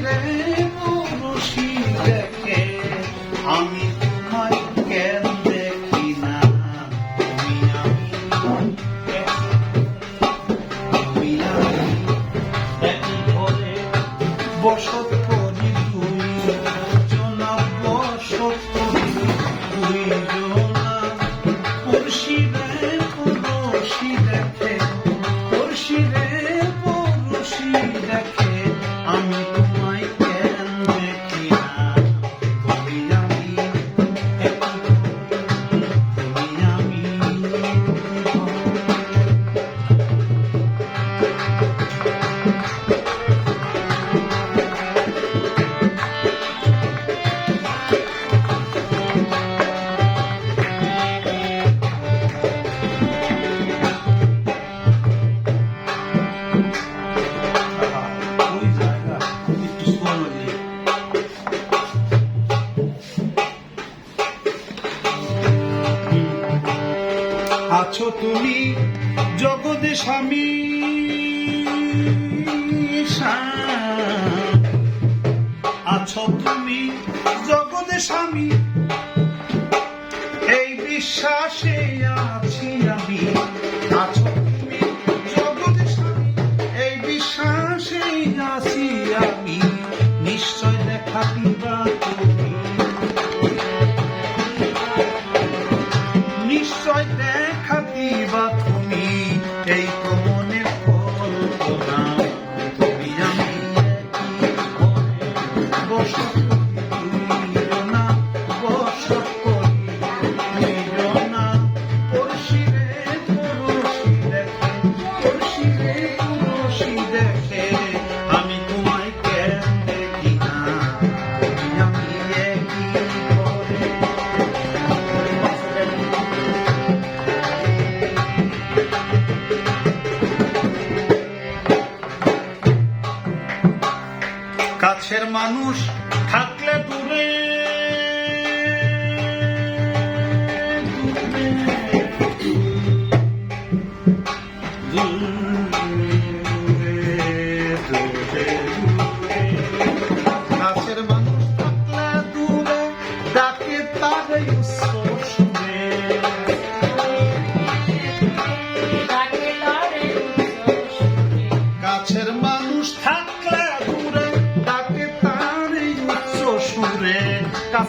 রে আছো তুমি জগদে স্বামী আছো তুমি জগদে স্বামী। এই বিশ্বাসে আছি আমি। আছো তুমি জগদে স্বামী। এই বিশ্বাসে আছি আমি। নিশ্চয় দেখা দিবা এই কাছের মানুষ থাকলে দূরে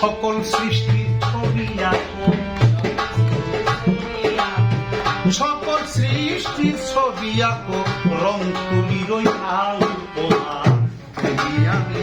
সকল সৃষ্টির ছবি সকল সৃষ্টির ছবি আঁকো। রং তুলির তুমি আমি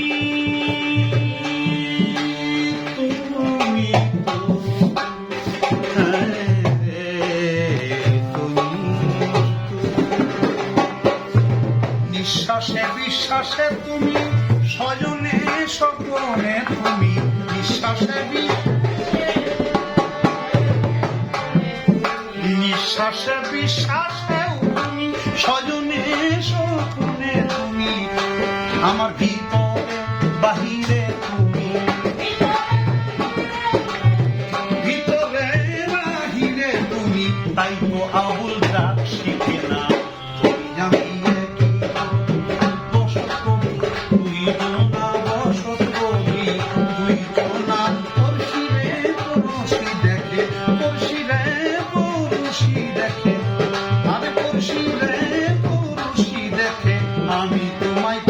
বিশ্বাসে তুমি স্বজনে স্বপনে তুমি বিশ্বাসে নিঃশ্বাসে বিশ্বাসে তুমি স্বজনে স্বপনে তুমি। আমার ভিত আমি তোমায়